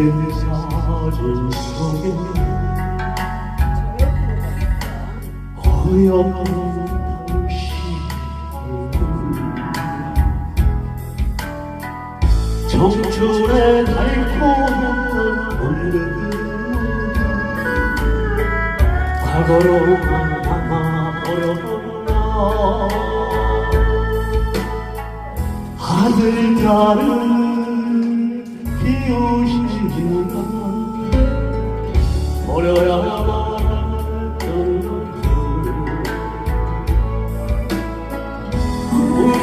내 사진 속에 어여쁜 청춘의 달콤한 온들 과거로 남아버렸나. 하늘 다른 비오시나 버려야만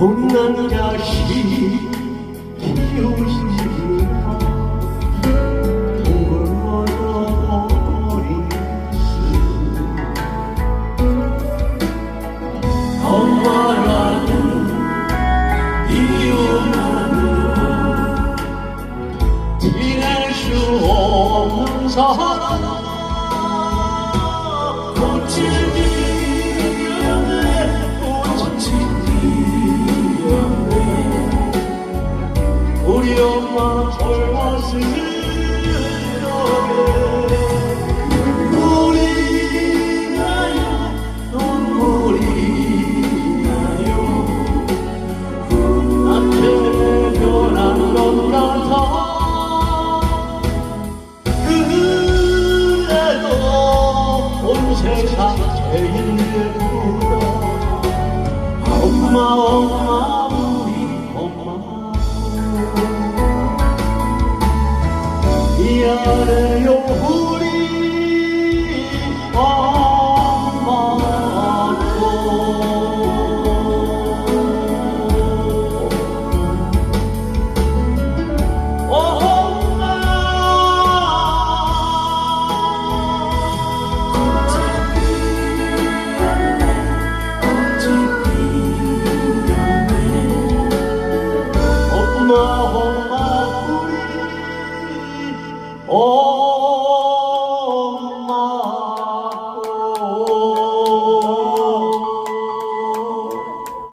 못난 자식 키우시나 둥글어버린 엄마라는 이유만으로 지낼 수 없는 사람. 꽃이 피 우리 엄마 절하시는 눈물이 나요? 눈물이 나요? 꿈한테 변한 것 같아. 그래도 온 세상 제일 예쁘다 엄마 엄마 water.